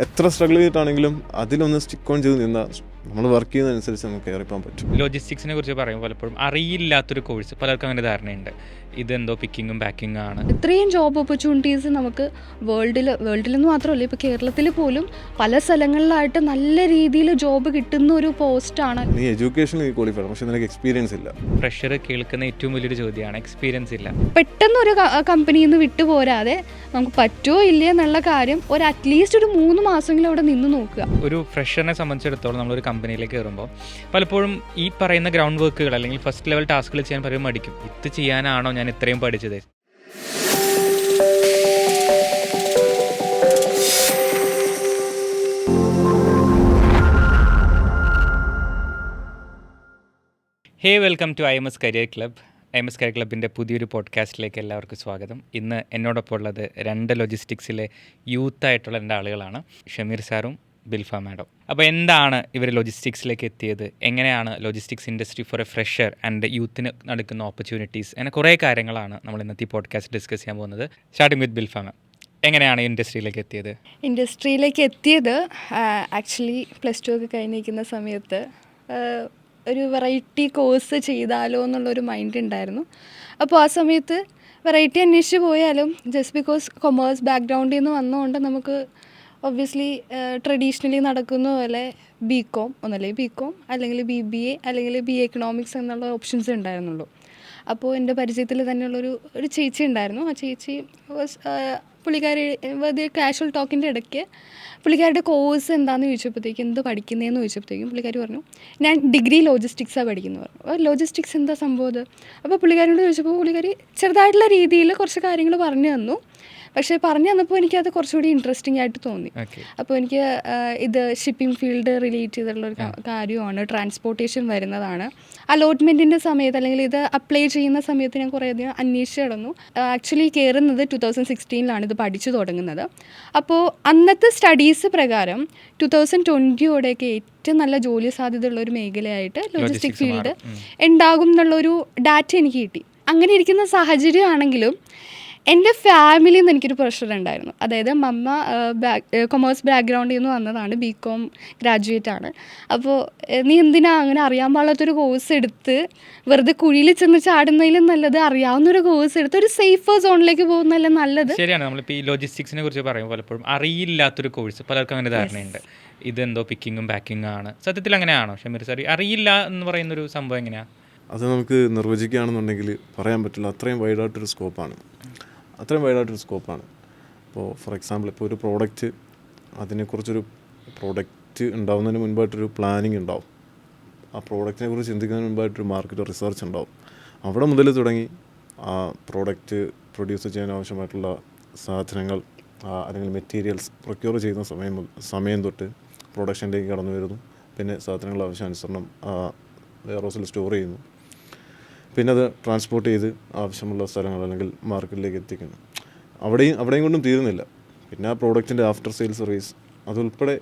എത്ര സ്ട്രഗിൾ ചെയ്തിട്ടാണെങ്കിലും അതിലൊന്ന് stick on ചെയ്ത് നിന്നാൽ നമ്മൾ വർക്ക് ചെയ്യുന്നതനുസരിച്ച് നമുക്ക് കയറിപ്പോകാൻ പറ്റും. ലോജിസ്റ്റിക്സിനെ കുറിച്ച് പറയുമ്പോൾ പലപ്പോഴും അറിയില്ലാത്തൊരു കോഴ്സ് പലർക്കും അങ്ങനെ ധാരണയുണ്ട്. ഇതെന്തോ പിക്കിങ്ങും പാക്കിങ്ങും ആണ്. ഇത്രയും ജോബ് ഓപ്പർച്യൂണിറ്റീസ് നമുക്ക് വേൾഡിൽ വേൾഡിൽ നിന്ന് മാത്രമല്ല ഇപ്പോൾ കേരളത്തിൽ പോലും പല സ്ഥലങ്ങളിലായിട്ട് നല്ല രീതിയിൽ ജോബ് കിട്ടുന്ന ഒരു പോസ്റ്റാണ് നീ എഡ്യൂക്കേഷനിൽ ക്വാളിഫൈഡ് പക്ഷെ നിനക്ക് എക്സ്പീരിയൻസ് ഇല്ല. പ്രഷർ കേൾക്കുന്ന ഏറ്റവും വലിയൊരു ചോദ്യമാണ് എക്സ്പീരിയൻസ് ഇല്ല. പെട്ടെന്ന് ഒരു കമ്പനിയിൽ നിന്ന് വിട്ടുപോരാതെ നമുക്ക് പറ്റുമോ ഇല്ലയോ എന്നുള്ള കാര്യം ഒരു അറ്റ്ലീസ്റ്റ് ഒരു മൂന്ന് മാസമെങ്കിലും അവിടെ നിന്ന് നോക്കുക. ഒരു ഫ്രഷറിനെ സംബന്ധിച്ചിടത്തോളം നമ്മളൊരു കമ്പനിയിലേക്ക് കയറുമ്പോൾ പലപ്പോഴും ഈ പറയുന്ന ഗ്രൗണ്ട് വർക്കുകൾ അല്ലെങ്കിൽ ഫസ്റ്റ് ലെവൽ ടാസ്കുകൾ ചെയ്യാൻ പറയും മടിക്കും. ഇത് ചെയ്യാനാണോ ഞാൻ ഇത്രയും പഠിച്ചത്? Hey welcome to I M S career club M S career ക്ലബിന്റെ പുതിയൊരു പോഡ്കാസ്റ്റിലേക്ക് എല്ലാവർക്കും സ്വാഗതം. ഇന്ന് എന്നോടൊപ്പം ഉള്ളത് രണ്ട് ലോജിസ്റ്റിക്സിലെ യൂത്ത് ആയിട്ടുള്ള രണ്ട് ആളുകളാണ്. ഷമീർ സാറും ബിൽഫ മാഡം. അപ്പോൾ എന്താണ് ഇവർ ലോജിസ്റ്റിക്സിലേക്ക് എത്തിയത് എങ്ങനെയാണ് logistics industry for a fresher and യൂത്തിന് നടക്കുന്ന ഓപ്പർച്യൂണിറ്റീസ് അങ്ങനെ കുറേ കാര്യങ്ങളാണ് നമ്മൾ ഇന്നത്തെ പോഡ്കാസ്റ്റ് ഡിസ്കസ് ചെയ്യാൻ പോകുന്നത്. സ്റ്റാർട്ടിങ് വിത്ത് ബിൽഫ മാം എങ്ങനെയാണ് ഇൻഡസ്ട്രിയിലേക്ക് എത്തിയത് ഇൻഡസ്ട്രിയിലേക്ക് എത്തിയത് ആക്ച്വലി പ്ലസ് ടു ഒക്കെ കഴിഞ്ഞിരിക്കുന്ന സമയത്ത് ഒരു വെറൈറ്റി കോഴ്സ് ചെയ്താലോ എന്നുള്ളൊരു മൈൻഡ് ഉണ്ടായിരുന്നു അപ്പോൾ ആ സമയത്ത് വെറൈറ്റി അന്വേഷിച്ച് പോയാലും ജസ്റ്റ് ബിക്കോസ് കൊമേഴ്സ് ബാക്ക്ഗ്രൗണ്ടിൽ നിന്ന് വന്നതുകൊണ്ട് നമുക്ക് ഒബ്വിയസ്ലി ട്രഡീഷണലി നടക്കുന്ന പോലെ ബി കോം ഒന്നല്ലെങ്കിൽ ബി കോം അല്ലെങ്കിൽ ബി ബി എ അല്ലെങ്കിൽ ബി എക്കണോമിക്സ് എന്നുള്ള ഓപ്ഷൻസ് ഉണ്ടായിരുന്നുള്ളൂ. അപ്പോൾ എന്റെ പരിചയത്തിൽ തന്നെയുള്ളൊരു ഒരു ചേച്ചി ഉണ്ടായിരുന്നു. ആ ചേച്ചി പുള്ളിക്കാരി വെറുതെ കാഷ്വൽ ടോക്കിന്റെ ഇടയ്ക്ക് പുള്ളിക്കാരുടെ കോഴ്സ് എന്താണെന്ന് ചോദിച്ചപ്പോഴത്തേക്കും എന്ത് പഠിക്കുന്നതെന്ന് ചോദിച്ചപ്പോഴത്തേക്കും പുള്ളിക്കാരി പറഞ്ഞു ഞാൻ ഡിഗ്രി ലോജിസ്റ്റിക്സാണ് പഠിക്കുന്നത് പറഞ്ഞു. അപ്പോൾ ലോജിസ്റ്റിക്സ് എന്താ സംഭവം അത്? അപ്പോൾ പുള്ളിക്കാരോട് ചോദിച്ചപ്പോൾ പുള്ളിക്കാരി ചെറുതായിട്ടുള്ള രീതിയിൽ കുറച്ച് കാര്യങ്ങൾ പറഞ്ഞു തന്നു. പക്ഷേ പറഞ്ഞു തന്നപ്പോൾ എനിക്കത് കുറച്ചുകൂടി ഇൻട്രസ്റ്റിംഗ് ആയിട്ട് തോന്നി. അപ്പോൾ എനിക്ക് ഇത് ഷിപ്പിംഗ് ഫീൽഡ് റിലേറ്റ് ചെയ്തിട്ടുള്ള ഒരു കാര്യമാണ്. ട്രാൻസ്പോർട്ടേഷൻ വരുന്നതാണ്. അലോട്ട്മെന്റിന്റെ സമയത്ത് അല്ലെങ്കിൽ ഇത് അപ്ലൈ ചെയ്യുന്ന സമയത്ത് ഞാൻ കുറേ അധികം അന്വേഷിച്ച് കിടന്നു ആക്ച്വലി കയറുന്നത് ടു തൗസൻഡ് സിക്സ്റ്റീനിലാണ് ഇത് പഠിച്ചു തുടങ്ങുന്നത്. അപ്പോൾ അന്നത്തെ സ്റ്റഡീസ് പ്രകാരം ടു തൗസൻഡ് ട്വന്റിയോടെയൊക്കെ ഏറ്റവും നല്ല ജോലി സാധ്യതയുള്ള ഒരു മേഖലയായിട്ട് ലോജിസ്റ്റിക് ഫീൽഡ്. ഉണ്ടാകും എന്നുള്ളൊരു ഡാറ്റ എനിക്ക് കിട്ടി. അങ്ങനെ ഇരിക്കുന്ന സാഹചര്യമാണെങ്കിലും എന്റെ ഫാമിലിയിൽ നിന്ന് എനിക്കൊരു പ്രഷർ ഉണ്ടായിരുന്നു. അതായത് മമ്മ ബാക്ക് കൊമേഴ്സ് ബാക്ക്ഗ്രൗണ്ടിൽ നിന്ന് വന്നതാണ് ബി കോം ഗ്രാജുവേറ്റ് ആണ്. അപ്പോൾ നീ എന്തിനാ അങ്ങനെ അറിയാൻ പാടാത്തൊരു കോഴ്സ് എടുത്ത് വെറുതെ കുഴിയിൽ ചെന്ന് ചാടുന്നതിലും നല്ലത് അറിയാവുന്ന ഒരു കോഴ്സ് എടുത്ത് ഒരു സേഫ് സോണിലേക്ക് പോകുന്നതല്ലേ നല്ലത്? ശരിയാണ്. നമ്മളിപ്പോൾ ഈ ലോജിസ്റ്റിക്സിനെ കുറിച്ച് പറയുമ്പോൾ പലപ്പോഴും അറിയില്ലാത്തൊരു കോഴ്സ് പലർക്കും അങ്ങനെ ധാരണയുണ്ട്. ഇതെന്തോ പിക്കിങ്ങും പാക്കിങ്ങും ആണ്. സത്യത്തിൽ അങ്ങനെയാണോ? ഷമീർ സാറി അറിയില്ല എന്ന് പറയുന്നൊരു സംഭവം എങ്ങനെയാണ് അത് നമുക്ക് നിർവചിക്കുകയാണെന്നുണ്ടെങ്കിൽ പറയാൻ പറ്റില്ല. അത്രയും വൈഡായിട്ടൊരു സ്കോപ്പാണ് അത്രയും വൈഡായിട്ടൊരു സ്കോപ്പാണ്. ഇപ്പോൾ ഫോർ എക്സാമ്പിൾ ഇപ്പോൾ ഒരു പ്രോഡക്റ്റ് അതിനെക്കുറിച്ചൊരു പ്രോഡക്റ്റ് ഉണ്ടാവുന്നതിന് മുൻപായിട്ടൊരു പ്ലാനിങ് ഉണ്ടാവും. ആ പ്രോഡക്റ്റിനെ കുറിച്ച് ചിന്തിക്കുന്നതിന് മുമ്പായിട്ടൊരു മാർക്കറ്റ് റിസർച്ച് ഉണ്ടാവും. അവിടെ മുതൽ തുടങ്ങി ആ പ്രോഡക്റ്റ് പ്രൊഡ്യൂസ് ചെയ്യാൻ ആവശ്യമായിട്ടുള്ള സാധനങ്ങൾ അല്ലെങ്കിൽ മെറ്റീരിയൽസ് പ്രൊക്യൂർ ചെയ്യുന്ന സമയം സമയം തൊട്ട് പ്രൊഡക്ഷനിലേക്ക് കടന്നു വരുന്നു. പിന്നെ സാധനങ്ങൾ ആവശ്യാനുസരണം വെയർ ഹൗസിൽ സ്റ്റോർ ചെയ്യുന്നു. പിന്നെ അത് ട്രാൻസ്പോർട്ട് ചെയ്ത് ആവശ്യമുള്ള സ്ഥലങ്ങൾ അല്ലെങ്കിൽ മാർക്കറ്റിലേക്ക് എത്തിക്കുന്നു. അവിടെയും അവിടെയും കൊണ്ടും തീരുന്നില്ല. പിന്നെ ആ പ്രോഡക്റ്റിന്റെ ആഫ്റ്റർ സെയിൽ സർവീസ് അതുൾപ്പെടെ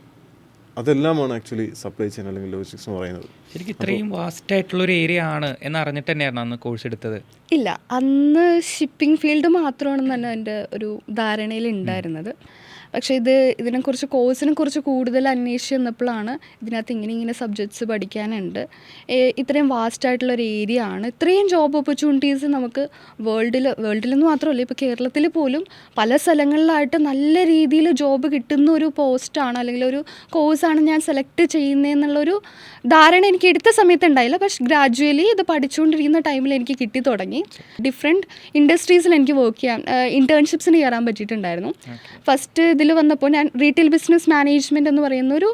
അതെല്ലാമാണ് ആക്ച്വലി സപ്ലൈ ചെയിൻ അല്ലെങ്കിൽ ലോജിസ്റ്റിക്സ് എന്ന് പറയുന്നത്. ശരിക്കും ഇത്രയും വാസ്റ്റ് ആയിട്ടുള്ള ഒരു ഏരിയ ആണ് എന്ന് അറിഞ്ഞിട്ട് തന്നെയായിരുന്നു അന്ന് കോഴ്സ് എടുത്തത്. ഇല്ല അന്ന് ഷിപ്പിംഗ് ഫീൽഡ് മാത്രമാണെന്ന് തന്നെ എന്റെ ഒരു ധാരണയിൽ ഉണ്ടായിരുന്നത്. പക്ഷേ ഇത് ഇതിനെക്കുറിച്ച് കോഴ്സിനെ കുറിച്ച് കൂടുതൽ അന്വേഷിച്ച് വന്നപ്പോഴാണ് ഇതിനകത്ത് ഇങ്ങനെ ഇങ്ങനെ സബ്ജക്ട്സ് പഠിക്കാനുണ്ട്. ഇത്രയും വാസ്റ്റ് ആയിട്ടുള്ള ഒരു ഏരിയ ആണ്. ഇത്രയും ജോബ് ഓപ്പർച്യൂണിറ്റീസ് നമുക്ക് വേൾഡിൽ വേൾഡിൽ നിന്ന് മാത്രമല്ല ഇപ്പോൾ കേരളത്തിൽ പോലും പല സ്ഥലങ്ങളിലായിട്ട് നല്ല രീതിയിൽ ജോബ് കിട്ടുന്ന ഒരു പോസ്റ്റാണ് അല്ലെങ്കിൽ ഒരു കോഴ്സാണ് ഞാൻ സെലക്ട് ചെയ്യുന്നതെന്നുള്ളൊരു ധാരണ എനിക്ക് എടുത്ത സമയത്ത് ഉണ്ടായില്ല. പക്ഷെ ഗ്രാജുവലി ഇത് പഠിച്ചുകൊണ്ടിരിക്കുന്ന ടൈമിൽ എനിക്ക് കിട്ടി തുടങ്ങി. ഡിഫറെന്റ് ഇൻഡസ്ട്രീസിൽ എനിക്ക് വർക്ക് ചെയ്യാൻ ഇന്റേൺഷിപ്സിന് കയറാൻ പറ്റിയിട്ടുണ്ടായിരുന്നു. ഫസ്റ്റ് ഇതിൽ വന്നപ്പോൾ ഞാൻ റീറ്റെയിൽ ബിസിനസ് മാനേജ്മെന്റ് എന്ന് പറയുന്ന ഒരു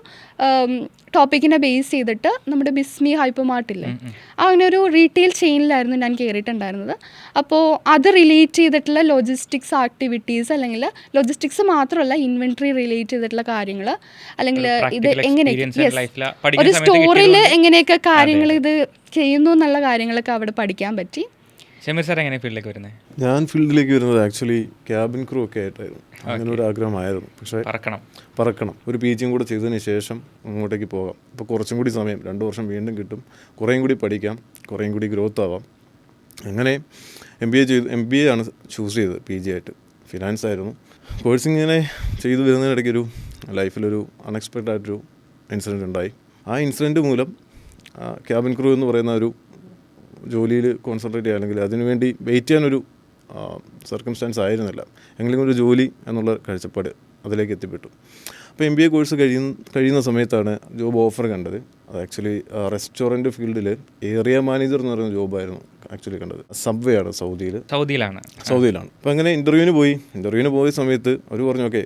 ടോപ്പിക്കിനെ ബേസ് ചെയ്തിട്ട് നമ്മുടെ ബിസ്മി ഹൈപ്പർ മാർട്ടില്ലേ അങ്ങനെ ഒരു റീറ്റെയിൽ ചെയിനിലായിരുന്നു ഞാൻ കയറിയിട്ടുണ്ടായിരുന്നത് അപ്പോൾ അത് റിലേറ്റ് ചെയ്തിട്ടുള്ള ലോജിസ്റ്റിക്സ് ആക്ടിവിറ്റീസ് അല്ലെങ്കിൽ ലോജിസ്റ്റിക്സ് മാത്രമല്ല ഇൻവെൻട്രി റിലേറ്റ് ചെയ്തിട്ടുള്ള കാര്യങ്ങൾ അല്ലെങ്കിൽ ഇത് എങ്ങനെയൊക്കെ എങ്ങനെ ഒരു സ്റ്റോറിൽ എങ്ങനെയൊക്കെ കാര്യങ്ങൾ ഇത് ചെയ്യുന്നു എന്നുള്ള കാര്യങ്ങളൊക്കെ അവിടെ പഠിക്കാൻ പറ്റി. ഷമീർ സാർ എങ്ങനെ ഫീൽഡിലേക്ക് വരുന്നത് ഞാൻ ഫീൽഡിലേക്ക് വരുന്നത് ആക്ച്വലി ക്യാബിൻ ക്രൂ ഒക്കെ ആയിട്ടായിരുന്നു. അങ്ങനെ ഒരു ആഗ്രഹമായിരുന്നു. പക്ഷേ പറക്കണം. പറക്കണം. ഒരു പി ജിയും കൂടെ ചെയ്തതിന് ശേഷം അങ്ങോട്ടേക്ക് പോകാം. അപ്പോൾ കുറച്ചും കൂടി സമയം രണ്ട് വർഷം വീണ്ടും കിട്ടും. കുറേയും കൂടി പഠിക്കാം. കുറേയും കൂടി ഗ്രോത്ത് ആവാം. അങ്ങനെ എം ബി എ ചെയ്ത് എം ബി എ ആണ് ചൂസ് ചെയ്തത് പി ജി ആയിട്ട്. ഫിനാൻസ് ആയിരുന്നു. കോഴ്സ് ഇങ്ങനെ ചെയ്തു വരുന്നതിനിടയ്ക്ക് ഒരു ലൈഫിലൊരു അൺഎക്സ്പെക്റ്റഡ് ആയിട്ടൊരു ഇൻസിഡന്റ് ഉണ്ടായി. ആ ഇൻസിഡന്റ് മൂലം ക്യാബിൻ ക്രൂ എന്ന് പറയുന്ന ഒരു ജോലിയിൽ കോൺസെൻട്രേറ്റ് ചെയ്യുക അല്ലെങ്കിൽ അതിനുവേണ്ടി വെയിറ്റ് ചെയ്യാനൊരു സർക്കംസ്റ്റാൻസ് ആയിരുന്നില്ല. എങ്കിലും ഒരു ജോലി എന്നുള്ള കാഴ്ചപ്പാട് അതിലേക്ക് എത്തിപ്പെട്ടു. അപ്പോൾ എം ബി എ കോഴ്സ് കഴിയുന്ന കഴിയുന്ന സമയത്താണ് ജോബ് ഓഫർ കണ്ടത്. അത് ആക്ച്വലി റെസ്റ്റോറന്റ് ഫീൽഡിൽ ഏരിയ മാനേജർ എന്ന് പറയുന്ന ജോബായിരുന്നു ആക്ച്വലി കണ്ടത്. സബ്വേ ആണ് സൗദിയിൽ സൗദിയിലാണ്. സൗദിയിലാണ്. അപ്പോൾ അങ്ങനെ ഇന്റർവ്യൂവിന് പോയി? ഇന്റർവ്യൂവിന് പോയ സമയത്ത് അവർ പറഞ്ഞു ഓക്കെ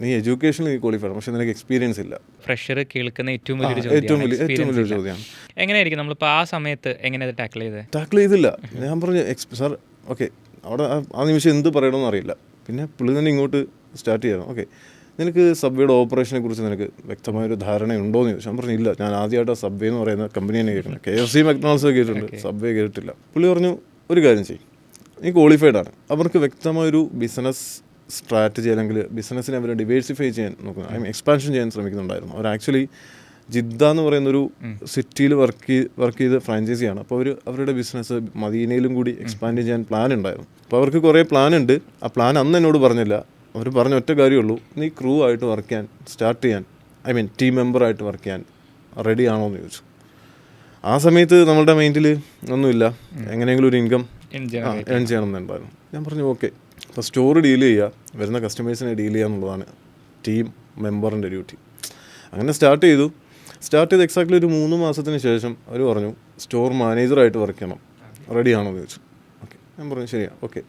നീ എഡ്യൂക്കേഷനിൽ നീ ക്വാളിഫൈഡ് പക്ഷെ നിനക്ക് എക്സ്പീരിയൻസ് ഇല്ല. ഫ്രഷർ കേൾക്കുന്ന ഏറ്റവും വലിയ വലിയൊരു ഏറ്റവും വലിയ ഏറ്റവും വലിയൊരു ചോദ്യമാണ്. എങ്ങനെയായിരിക്കും നമ്മളിപ്പോൾ ആ സമയത്ത് എങ്ങനെ അത് ടാക്കിൾ ചെയ്തത് ടാക്കിൾ ചെയ്തില്ല. ഞാൻ പറഞ്ഞു സാർ ഓക്കെ അവിടെ ആ- നിമിഷം എന്ത് പറയണമെന്ന് അറിയില്ല. പിന്നെ പുള്ളി തന്നെ ഇങ്ങോട്ട് സ്റ്റാർട്ട് ചെയ്യണം. ഓക്കെ നിനക്ക് സബ്വേയുടെ ഓപ്പറേഷനെ കുറിച്ച് നിനക്ക് വ്യക്തമായൊരു ധാരണയുണ്ടോ എന്ന് ചോദിച്ചു. ഞാൻ പറഞ്ഞു ഇല്ല. ഞാൻ ആദ്യമായിട്ട് സബ്വേ എന്ന് പറയുന്ന കമ്പനി തന്നെ കേട്ടിട്ടുണ്ട് കെ എഫ് സി മെക്നോൾസ് കേട്ടിട്ടുണ്ട്. സബ്വേ കേട്ടിട്ടില്ല. പുള്ളി പറഞ്ഞു ഒരു കാര്യം ചെയ്യും. നീ ക്വാളിഫൈഡ് ആണ്. അവർക്ക് വ്യക്തമായൊരു ബിസിനസ് സ്ട്രാറ്റജി അല്ലെങ്കിൽ ബിസിനസ്സിനെ അവർ ഡിവേഴ്സിഫൈ ചെയ്യാൻ നോക്കുന്നു. ഐ മീൻ എക്സ്പാൻഷൻ ചെയ്യാൻ ശ്രമിക്കുന്നുണ്ടായിരുന്നു. അവർ ആക്ച്വലി ജിദ്ദ എന്ന് പറയുന്നൊരു സിറ്റിയിൽ വർക്ക് വർക്ക് ചെയ്ത് ഫ്രാഞ്ചൈസിയാണ് അപ്പോൾ അവർ അവരുടെ ബിസിനസ് മദീനയിലും കൂടി എക്സ്പാൻഡ് ചെയ്യാൻ പ്ലാൻ ഉണ്ടായിരുന്നു. അപ്പോൾ അവർക്ക് കുറേ പ്ലാൻ ഉണ്ട്. ആ പ്ലാൻ അന്ന് എന്നോട് പറഞ്ഞില്ല. അവർ പറഞ്ഞ ഒറ്റ കാര്യമുള്ളൂ. നീ ക്രൂ ആയിട്ട് വർക്ക് ചെയ്യാൻ സ്റ്റാർട്ട് ചെയ്യാൻ ഐ മീൻ ടീം മെമ്പറായിട്ട് വർക്ക് ചെയ്യാൻ റെഡി ആണോ എന്ന് ചോദിച്ചു. ആ സമയത്ത് നമ്മളുടെ മൈൻഡിൽ ഒന്നുമില്ല. എങ്ങനെയെങ്കിലും ഒരു ഇൻകം ഏൺ ചെയ്യണം എന്നുണ്ടായിരുന്നു ഞാൻ പറഞ്ഞു ഓക്കെ അപ്പോൾ സ്റ്റോർ ഡീൽ ചെയ്യുക വരുന്ന കസ്റ്റമേഴ്സിനെ ഡീൽ ചെയ്യുക എന്നുള്ളതാണ് ടീം മെമ്പറിന്റെ ഡ്യൂട്ടി അങ്ങനെ സ്റ്റാർട്ട് ചെയ്തു. സ്റ്റാർട്ട് ചെയ്ത് എക്സാക്ട്ലി ഒരു മൂന്ന് മാസത്തിന് ശേഷം അവർ പറഞ്ഞു സ്റ്റോർ മാനേജറായിട്ട് വർക്ക് ചെയ്യണം. റെഡിയാണോ എന്ന് ചോദിച്ചു. ഓക്കെ ഞാൻ പറഞ്ഞു ശരിയാണ് ഓക്കെ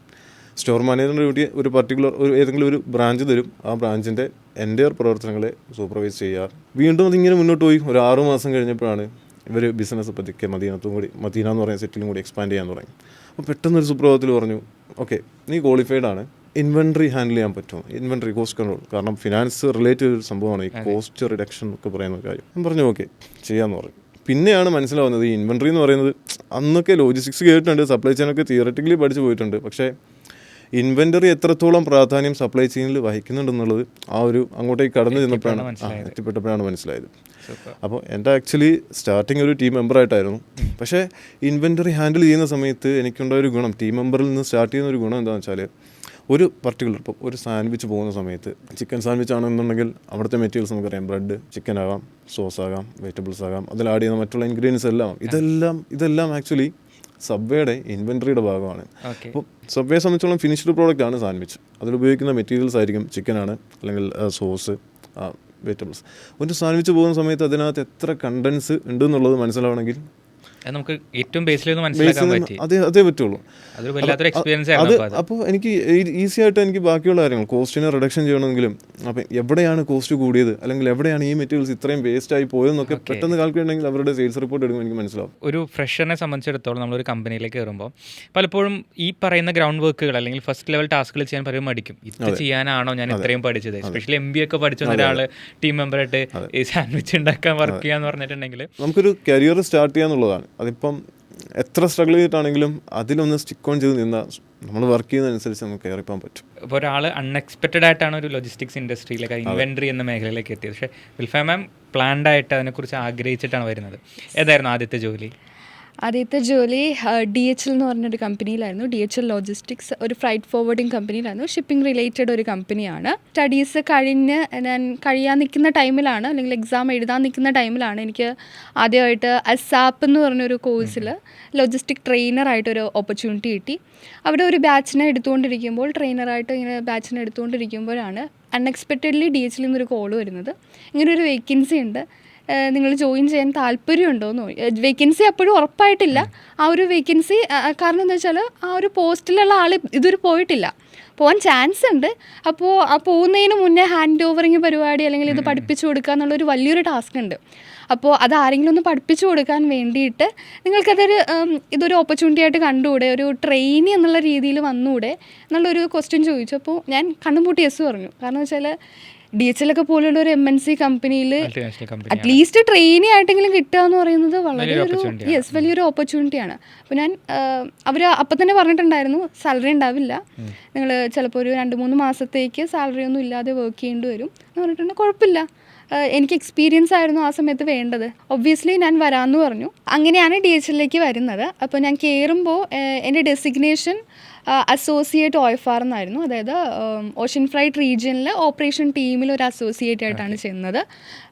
സ്റ്റോർ മാനേജറിന്റെ ഡ്യൂട്ടി ഒരു പർട്ടിക്കുലർ ഒരു ഏതെങ്കിലും ഒരു ബ്രാഞ്ച് തരും. ആ ബ്രാഞ്ചിന്റെ എന്റെ പ്രവർത്തനങ്ങളെ സൂപ്പർവൈസ് ചെയ്യുക. വീണ്ടും അതിങ്ങനെ മുന്നോട്ട് പോയി. ഒരു ആറു മാസം കഴിഞ്ഞപ്പോഴാണ് ഇവർ ബിസിനസ് പതുക്കെ മദീനത്തും കൂടി മദീന എന്ന് പറയുന്ന സെറ്റിലും കൂടി എക്സ്പാൻഡ് ചെയ്യാൻ തുടങ്ങി. അപ്പോൾ പെട്ടെന്നൊരു സുപ്രഭാതത്തിൽ പറഞ്ഞു ഓക്കെ നീ ക്വാളിഫൈഡ് ആണ്. ഇൻവെൻട്രി ഹാൻഡിൽ ചെയ്യാൻ പറ്റുമോ? ഇൻവെൻട്രി കോസ്റ്റ് കൺട്രോൾ കാരണം ഫിനാൻസ് റിലേറ്റഡ് ഒരു സംഭവമാണ് ഈ കോസ്റ്റ് റിഡക്ഷൻ ഒക്കെ പറയുന്ന കാര്യം. ഞാൻ പറഞ്ഞു ഓക്കെ ചെയ്യാമെന്ന് പറഞ്ഞു. പിന്നെയാണ് മനസ്സിലാവുന്നത് ഈ ഇൻവെൻട്രി എന്ന് പറയുന്നത് അന്നൊക്കെ ലോജിസ്റ്റിക്സ് കേട്ടിട്ടുണ്ട് സപ്ലൈ ചെയിനൊക്കെ തിയററ്റിക്കലി പഠിച്ചു പോയിട്ടുണ്ട്. പക്ഷേ ഇൻവെന്ററി എത്രത്തോളം പ്രാധാന്യം സപ്ലൈ ചെയിനിൽ വഹിക്കുന്നുണ്ടെന്നുള്ളത് ആ ഒരു അങ്ങോട്ടേക്ക് കടന്നു ചെന്നപ്പോഴാണ് എത്തിപ്പെട്ടപ്പോഴാണ് മനസ്സിലായത്. അപ്പോൾ എന്റെ ആക്ച്വലി സ്റ്റാർട്ടിങ് ഒരു ടീം മെമ്പറായിട്ടായിരുന്നു. പക്ഷേ ഇൻവെന്ററി ഹാൻഡിൽ ചെയ്യുന്ന സമയത്ത് എനിക്കുണ്ടായ ഒരു ഗുണം ടീം മെമ്പറിൽ നിന്ന് സ്റ്റാർട്ട് ചെയ്യുന്ന ഒരു ഗുണം എന്താണെന്ന് വെച്ചാൽ ഒരു പർട്ടിക്കുലർ ഇപ്പോൾ ഒരു സാൻഡ്വിച്ച് പോകുന്ന സമയത്ത് ചിക്കൻ സാൻഡ്വിച്ച് ആണെന്നുണ്ടെങ്കിൽ അവിടുത്തെ മെറ്റീരിയൽസ് നമുക്കറിയാം. ബ്രെഡ് ചിക്കൻ ആകാം സോസ് ആകാം വെജിറ്റബിൾസ് ആകാം അതിൽ ആഡ് ചെയ്യുന്ന മറ്റുള്ള ഇൻഗ്രീഡിയൻസ് എല്ലാം ഇതെല്ലാം ഇതെല്ലാം ആക്ച്വലി സബ്വേയുടെ ഇൻവെൻട്രിയുടെ ഭാഗമാണ്. അപ്പോൾ സബ്വേ സംബന്ധിച്ചോളം ഫിനിഷ്ഡ് പ്രോഡക്റ്റ് ആണ് സാൻഡ്വിച്ച് അതിലുപയോഗിക്കുന്ന മെറ്റീരിയൽസ് ആയിരിക്കും ചിക്കനാണ് അല്ലെങ്കിൽ സോസ് വെജിറ്റബിൾസ് ഒരു സാൻഡ്വിച്ച് പോകുന്ന സമയത്ത് അതിനകത്ത് എത്ര കണ്ടൻസ് ഉണ്ടെന്നുള്ളത് മനസ്സിലാവണമെങ്കിൽ നമുക്ക് ഏറ്റവും ബേസിൽ ഒന്ന് മനസ്സിലാക്കാൻ പറ്റി. അതേ അതേ പറ്റുള്ളൂ. അതൊരു വല്ലാത്തൊരു എക്സ്പീരിയൻസ് ആയിരുന്നു അപ്പോൾ എനിക്ക് ഈസി ആയിട്ട് എനിക്ക് ബാക്കിയുള്ള കാര്യങ്ങൾ കോസ്റ്റിനെ റിഡക്ഷൻ ചെയ്യണമെങ്കിലും അപ്പം എവിടെയാണ് കോസ്റ്റ് കൂടിയത് അല്ലെങ്കിൽ എവിടെയാണ് ഈ മെറ്റീരിയൽസ് ഇത്രയും വേസ്റ്റ് ആയി പോയതെന്നൊക്കെ പെട്ടെന്ന് കാൽക്കുലേറ്റ് ഉണ്ടെങ്കിൽ അവരുടെ സെയിൽസ് റിപ്പോർട്ട് എടുക്കുമ്പോൾ എനിക്ക് മനസ്സിലാവും. ഒരു ഫ്രഷറിനെ സംബന്ധിച്ചിടത്തോളം നമ്മളൊരു കമ്പനിയിലേക്ക് കയറുമ്പോൾ പലപ്പോഴും ഈ പറയുന്ന ഗ്രൗണ്ട് വർക്കുകൾ അല്ലെങ്കിൽ ഫസ്റ്റ് ലെവൽ ടാസ്കുകൾ ചെയ്യാൻ പറയുമ്പോൾ മടിക്കും. ഇത് ചെയ്യാനാണോ ഞാൻ ഇത്രയും പഠിച്ചത്? സ്പെഷ്യലി എം ബി ഒക്കെ പഠിച്ച ഒരാൾ ടീം മെമ്പറായിട്ട് സാൻഡ്വിച്ച് ഉണ്ടാക്കാൻ വർക്ക് ചെയ്യാന്ന് പറഞ്ഞിട്ടുണ്ടെങ്കിൽ നമുക്കൊരു കരിയർ സ്റ്റാർട്ട് ചെയ്യാന്നുള്ളതാണ്. അതിപ്പം എത്ര സ്ട്രഗിൾ ചെയ്തിട്ടാണെങ്കിലും അതിലൊന്ന് സ്റ്റിക്ക് ഓൺ ചെയ്ത് നിന്നാൽ നമ്മൾ വർക്ക് ചെയ്യുന്നതനുസരിച്ച് നമുക്ക് കയറിപ്പോകാൻ പറ്റും. ഇപ്പോൾ ഒരാൾ അൺഎക്സ്പെക്റ്റഡ് ആയിട്ടാണ് ഒരു ലോജിസ്റ്റിക്സ് ഇൻഡസ്ട്രിയിലേക്ക് ഇൻവെൻട്രി എന്ന മേഖലയിലേക്ക് എത്തിയത്. പക്ഷേ വിൽഫ മാം പ്ലാൻഡ് ആയിട്ട് അതിനെക്കുറിച്ച് ആഗ്രഹിച്ചിട്ടാണ് വരുന്നത്. ഏതായിരുന്നു ആദ്യത്തെ ജോലി? ആദ്യത്തെ ജോലി ഡി എച്ച് എൽ എന്ന് പറഞ്ഞൊരു കമ്പനിയിലായിരുന്നു. ഡി എച്ച് എൽ ലോജിസ്റ്റിക്സ് ഒരു ഫ്രൈറ്റ് ഫോർവേഡിംഗ് കമ്പനിയിലായിരുന്നു. ഷിപ്പിംഗ് റിലേറ്റഡ് ഒരു കമ്പനിയാണ്. സ്റ്റഡീസ് കഴിഞ്ഞ് ഞാൻ കഴിയാൻ നിൽക്കുന്ന ടൈമിലാണ് അല്ലെങ്കിൽ എക്സാം എഴുതാൻ നിൽക്കുന്ന ടൈമിലാണ് എനിക്ക് ആദ്യമായിട്ട് അസാപ്പ് എന്ന് പറഞ്ഞൊരു കോഴ്സിൽ ലോജിസ്റ്റിക് ട്രെയിനറായിട്ടൊരു ഓപ്പർച്യൂണിറ്റി കിട്ടി. അവിടെ ഒരു ബാച്ചിനെ എടുത്തുകൊണ്ടിരിക്കുമ്പോൾ ട്രെയിനറായിട്ട് ഇങ്ങനെ ബാച്ചിനെ എടുത്തുകൊണ്ടിരിക്കുമ്പോഴാണ് അൺഎക്സ്പെക്റ്റഡ്ലി ഡി എച്ച് എൽ നിന്നൊരു കോൾ വരുന്നത്. ഇങ്ങനൊരു വേക്കൻസി ഉണ്ട്. നിങ്ങൾ ജോയിൻ ചെയ്യാൻ താല്പര്യമുണ്ടോയെന്ന് വേക്കൻസി അപ്പോഴും ഉറപ്പായിട്ടില്ല. ആ ഒരു വേക്കൻസി കാരണം എന്താ വെച്ചാൽ ആ ഒരു പോസ്റ്റിലുള്ള ആൾ ഇതുവരെ പോയിട്ടില്ല. പോകാൻ ചാൻസ് ഉണ്ട്. അപ്പോൾ ആ പോകുന്നതിന് മുന്നേ ഹാൻഡ് ഓവറിങ് പരിപാടി അല്ലെങ്കിൽ ഇത് പഠിപ്പിച്ചു കൊടുക്കുക എന്നുള്ളൊരു വലിയൊരു ടാസ്ക് ഉണ്ട്. അപ്പോൾ അത് ആരെങ്കിലും ഒന്ന് പഠിപ്പിച്ചു കൊടുക്കാൻ വേണ്ടിയിട്ട് നിങ്ങൾക്കതൊരു ഇതൊരു ഓപ്പർച്യൂണിറ്റി ആയിട്ട് കണ്ടുകൂടെ? ഒരു ട്രെയിനി എന്നുള്ള രീതിയിൽ വന്നുകൂടെ എന്നുള്ളൊരു ക്വസ്റ്റ്യൻ ചോദിച്ചു. അപ്പോൾ ഞാൻ കണ്ണും എസ് പറഞ്ഞു. കാരണം വെച്ചാൽ ഡി എച്ച് എൽ ഒക്കെ പോലുള്ള ഒരു എം എൻ സി കമ്പനിയിൽ അറ്റ്ലീസ്റ്റ് ട്രെയിനി ആയിട്ടെങ്കിലും കിട്ടുക എന്ന് പറയുന്നത് വളരെ ഒരു യെസ് വലിയൊരു ഓപ്പർച്യൂണിറ്റിയാണ് അപ്പോൾ ഞാൻ അവർ അപ്പം തന്നെ പറഞ്ഞിട്ടുണ്ടായിരുന്നു സാലറി ഉണ്ടാവില്ല. നിങ്ങൾ ചിലപ്പോൾ ഒരു രണ്ട് മൂന്ന് മാസത്തേക്ക് സാലറി ഒന്നും ഇല്ലാതെ വർക്ക് ചെയ്യേണ്ടി വരും എന്ന് പറഞ്ഞിട്ടുണ്ടെങ്കിൽ കുഴപ്പമില്ല. എനിക്ക് എക്സ്പീരിയൻസ് ആയിരുന്നു ആ സമയത്ത് വേണ്ടത്. ഒബ്വിയസ്ലി ഞാൻ വരാമെന്ന് പറഞ്ഞു. അങ്ങനെയാണ് ഡി എച്ച് എല്ലിലേക്ക് വരുന്നത്. അപ്പോൾ ഞാൻ കയറുമ്പോൾ എന്റെ ഡെസിഗ്നേഷൻ അസോസിയേറ്റ് ഓയഫാർ എന്നായിരുന്നു. അതായത് ഓഷ്യൻ ഫ്രൈറ്റ് റീജിയനിലെ ഓപ്പറേഷൻ ടീമിൽ ഒരു അസോസിയേറ്റ് ആയിട്ടാണ് ചെന്നത്.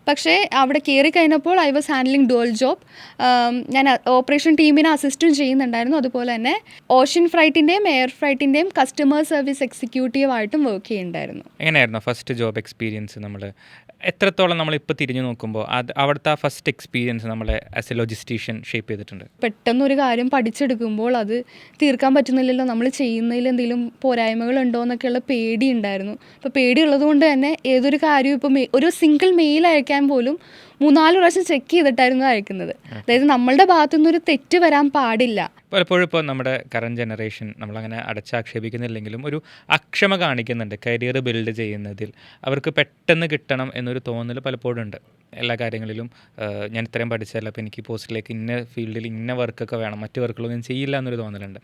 പക്ഷേ അവിടെ കയറി കഴിഞ്ഞപ്പോൾ I was handling dual job ഞാൻ ഓപ്പറേഷൻ ടീമിനെ അസിസ്റ്റും ചെയ്യുന്നുണ്ടായിരുന്നു. അതുപോലെ തന്നെ ഓഷ്യൻ ഫ്രൈറ്റിന്റെയും എയർ ഫ്രൈറ്റിന്റെയും കസ്റ്റമർ സർവീസ് എക്സിക്യൂട്ടീവ് ആയിട്ടും വർക്ക് ചെയ്യുന്നുണ്ടായിരുന്നു. എങ്ങനെയായിരുന്നു ഫസ്റ്റ് ജോബ് എക്സ്പീരിയൻസ് നമ്മൾ എത്രത്തോളം നമ്മളിപ്പോൾ തിരിഞ്ഞു നോക്കുമ്പോൾ അത് അവിടുത്തെ ആ ഫസ്റ്റ് എക്സ്പീരിയൻസ് നമ്മളെ ആസ് എ ലോജിസ്റ്റീഷ്യൻ ഷേപ്പ് ചെയ്തിട്ടുണ്ട്? പെട്ടെന്ന് ഒരു കാര്യം പഠിച്ചെടുക്കുമ്പോൾ അത് തീർക്കാൻ പറ്റുന്നില്ലല്ലോ. നമ്മൾ ചെയ്യുന്നതിൽ എന്തെങ്കിലും പോരായ്മകൾ ഉണ്ടോ എന്നൊക്കെയുള്ള പേടി ഉണ്ടായിരുന്നു. അപ്പോൾ പേടിയുള്ളത് കൊണ്ട് തന്നെ ഏതൊരു കാര്യവും ഇപ്പോൾ ഒരു സിംഗിൾ മെയിൽ അയക്കാൻ പോലും മൂന്നാൽ പ്രാവശ്യം ചെക്ക് ചെയ്തിട്ടായിരുന്നു അയക്കുന്നത്. അതായത് നമ്മളുടെ ഭാഗത്തു നിന്നൊരു തെറ്റ് വരാൻ പാടില്ല. പലപ്പോഴും ഇപ്പോൾ നമ്മുടെ കറണ്ട് ജനറേഷൻ നമ്മളങ്ങനെ അടച്ചാക്ഷേപിക്കുന്നില്ലെങ്കിലും ഒരു അക്ഷമ കാണിക്കുന്നുണ്ട് കരിയർ ബിൽഡ് ചെയ്യുന്നതിൽ. അവർക്ക് പെട്ടെന്ന് കിട്ടണം എന്നൊരു തോന്നൽ പലപ്പോഴും ഉണ്ട്. എല്ലാ കാര്യങ്ങളിലും ഞാൻ ഇത്രയും പഠിച്ചതല്ല അപ്പോൾ എനിക്ക് പോസ്റ്റിലേക്ക് ഇന്ന ഫീൽഡിൽ ഇന്ന വർക്കൊക്കെ വേണം മറ്റു വർക്കുകളൊന്നും ഞാൻ ചെയ്യില്ല എന്നൊരു തോന്നലുണ്ട്.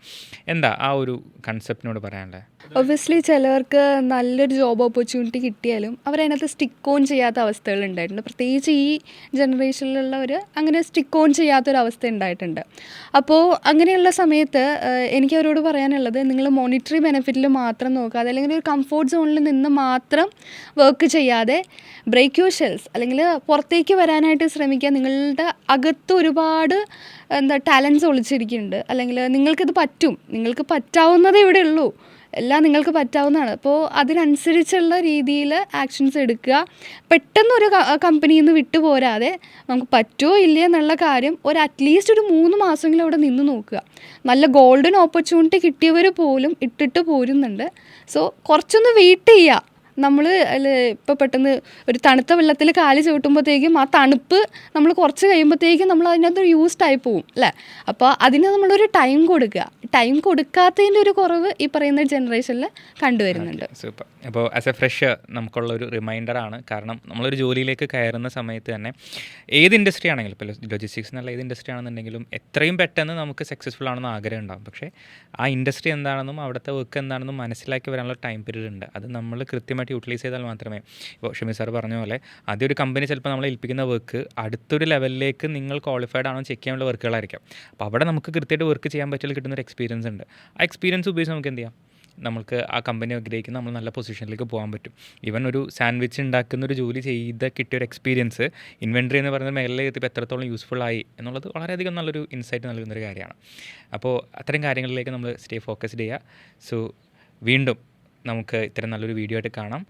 എന്താ ആ ഒരു കൺസെപ്റ്റിനോട് പറയാനുള്ളത് ഒബ്വിയസ്ലി ചിലവർക്ക് നല്ലൊരു ജോബ് ഓപ്പർച്യൂണിറ്റി കിട്ടിയാലും അവരതിനകത്ത് സ്റ്റിക്ക് ഓൺ ചെയ്യാത്ത അവസ്ഥകൾ ഉണ്ടായിട്ടുണ്ട് പ്രത്യേകിച്ച് ഈ ജനറേഷനിലുള്ളവർ അങ്ങനെ സ്റ്റിക്ക് ഓൺ ചെയ്യാത്തൊരവസ്ഥ ഉണ്ടായിട്ടുണ്ട് അപ്പോൾ അങ്ങനെയുള്ള സമയത്ത് എനിക്ക് അവരോട് പറയാനുള്ളത് നിങ്ങൾ മോണിറ്ററി ബെനിഫിറ്റിൽ മാത്രം നോക്കുക. അല്ലെങ്കിൽ ഒരു കംഫോർട്ട് സോണിൽ നിന്ന് മാത്രം വർക്ക് ചെയ്യാതെ ബ്രേക്ക് യു ഷെൽസ് അല്ലെങ്കിൽ പുറത്തേക്ക് വരാനായിട്ട് ശ്രമിക്കുക. നിങ്ങളുടെ അകത്ത് ഒരുപാട് എന്താ ടാലൻസ് ഒളിച്ചിരിക്കുന്നുണ്ട്. അല്ലെങ്കിൽ നിങ്ങൾക്കിത് പറ്റും. നിങ്ങൾക്ക് പറ്റാവുന്നതേ ഇവിടെ ഉള്ളൂ എല്ലാം നിങ്ങൾക്ക് പറ്റാവുന്നതാണ്. അപ്പോൾ അതിനനുസരിച്ചുള്ള രീതിയിൽ ആക്ഷൻസ് എടുക്കുക. പെട്ടെന്ന് ഒരു കമ്പനിയിൽ നിന്ന് വിട്ടു പോരാതെ നമുക്ക് പറ്റുമോ ഇല്ലയോ എന്നുള്ള കാര്യം ഒരു അറ്റ്ലീസ്റ്റ് ഒരു മൂന്ന് മാസമെങ്കിലും അവിടെ നിന്ന് നോക്കുക. നല്ല ഗോൾഡൻ ഓപ്പർച്യൂണിറ്റി കിട്ടിയവർ പോലും ഇട്ടിട്ട് പോരുന്നുണ്ട്. സോ കുറച്ചൊന്ന് വെയിറ്റ് ചെയ്യുക. നമ്മൾ ഇപ്പോൾ പെട്ടെന്ന് ഒരു തണുത്ത വെള്ളത്തിൽ കാൽ ചവിട്ടുമ്പോഴത്തേക്കും ആ തണുപ്പ് നമ്മൾ കുറച്ച് കഴിയുമ്പോഴത്തേക്കും നമ്മൾ അതിനകത്ത് യൂസ്ഡ് ആയി പോവും അല്ലേ? അപ്പോൾ അതിന് നമ്മളൊരു ടൈം കൊടുക്കുക. ടൈം കൊടുക്കാത്തതിന്റെ ഒരു കുറവ് ഈ പറയുന്ന ജനറേഷനിൽ കണ്ടുവരുന്നുണ്ട്. സൂപ്പർ അപ്പോൾ ആസ് എ ഫ്രഷ് നമുക്കുള്ള ഒരു റിമൈൻഡർ ആണ്. കാരണം നമ്മളൊരു ജോലിയിലേക്ക് കയറുന്ന സമയത്ത് തന്നെ ഏത് ഇൻഡസ്ട്രി ആണെങ്കിലും ഇപ്പോൾ ലോജിസ്റ്റിക്സ് എന്നുള്ള ഏത് ഇൻഡസ്ട്രി ആണെന്നുണ്ടെങ്കിലും എത്രയും പെട്ടെന്ന് നമുക്ക് സക്സസ്ഫുൾ ആണെന്ന് ആഗ്രഹം ഉണ്ടാകും പക്ഷേ ആ ഇൻഡസ്ട്രി എന്താണെന്നും അവിടുത്തെ വർക്ക് എന്താണെന്നും മനസ്സിലാക്കി വരാനുള്ള ടൈം പീരീഡ് ഉണ്ട്. അത് നമ്മൾ കൃത്യമായിട്ട് യൂട്ടിലൈസ് ചെയ്താൽ മാത്രമേ. ഇപ്പോൾ ഷമി സാർ പറഞ്ഞ പോലെ ആദ്യം ഒരു കമ്പനി ചിലപ്പോൾ നമ്മളെ ഏൽപ്പിക്കുന്ന വർക്ക് അടുത്തൊരു ലെവലിലേക്ക് നിങ്ങൾ ക്വാളിഫൈഡ് ആണോ ചെക്ക് ചെയ്യാനുള്ള വർക്കുകളായിരിക്കാം അപ്പോൾ അവിടെ നമുക്ക് കൃത്യമായിട്ട് വർക്ക് ചെയ്യാൻ പറ്റില്ല കിട്ടുന്നൊരു എക്സ്പീരിയൻസ് ഉണ്ട്. ആ എക്സ്പീരിയൻസ് ഉപയോഗിച്ച് നമുക്ക് എന്ത് ചെയ്യാം? നമുക്ക് ആ കമ്പനി ആഗ്രഹിക്കുന്ന നമ്മൾ നല്ല പൊസിഷനിലേക്ക് പോകാൻ പറ്റും. ഈവൻ ഒരു സാൻഡ്വിച്ച് ഉണ്ടാക്കുന്ന ഒരു ജോലി ചെയ്ത് കിട്ടിയ ഒരു എക്സ്പീരിയൻസ് ഇൻവെൻട്രി എന്ന് പറയുന്ന മേഖലയിൽ എത്തിയപ്പോൾ എത്രത്തോളം യൂസ്ഫുൾ ആയി എന്നുള്ളത് വളരെയധികം നല്ലൊരു ഇൻസൈറ്റ് നൽകുന്നൊരു കാര്യമാണ്. അപ്പോൾ അത്തരം കാര്യങ്ങളിലേക്ക് നമ്മൾ സ്റ്റേ ഫോക്കസ്ഡ് ചെയ്യുക. സോ വീണ്ടും നമുക്ക് ഇത്തരം നല്ലൊരു വീഡിയോ ആയിട്ട് കാണാം.